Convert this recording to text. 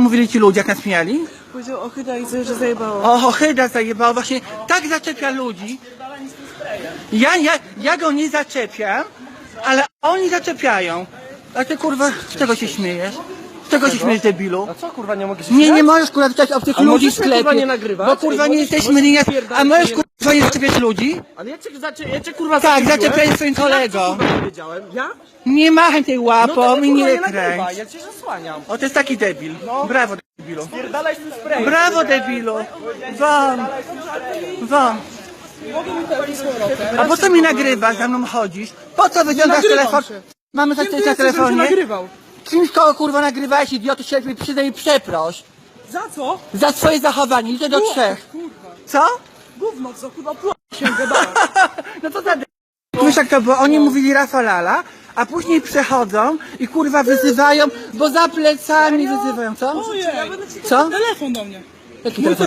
mówili ci ludzie, jak nas śmiali? Powiedział ochyda i że zajebało. O, ochyda zajebał, właśnie tak zaczepia ludzi. Ja, ja, ja go nie zaczepiam, ale oni zaczepiają. A ty kurwa, z czego się śmiejesz? Z czego się śmiejesz, debilu? A co kurwa, nie mogę się Nie, śmiać? nie możesz kurwa witać obcych A ludzi w możesz mnie, kurwa, sklepie. nie nagrywać? Bo kurwa nie możesz- jesteśmy możesz nie. A możesz nie- kurwa nie zaczepiać ludzi? Ale ja cię, zaczę, ja cię kurwa Tak, zaczepiłem. zaczepiaj swoim Ja co, kolegom. kurwa powiedziałem? Ja? Nie machaj tej No łapą to i kurwa, nie kręć. Ja cię zasłaniam. O, to jest taki debil. Brawo, debilu. Pierdalaj z tym sprayem. Brawo, debilu. Won. Won. A po co mi nagrywasz, za mną chodzisz? Po co wyciągasz nagrywam telefon? się. Mamy coś Kim ty na jesteś, żebym się telefonie? nagrywał? Kimś kogo kurwa nagrywałeś, idioty, się lepiej i przeproś. Za co? Za swoje zachowanie, liczę do trzech. Kurwa. Co? Gówno, co kurwa pła się gadałem. No to za Wiesz jak to było? Oni mówili Rafalala, a później przechodzą i kurwa wyzywają, bo za plecami wyzywają, co? Ja będę ci Co? telefon do mnie. Jaki telefon?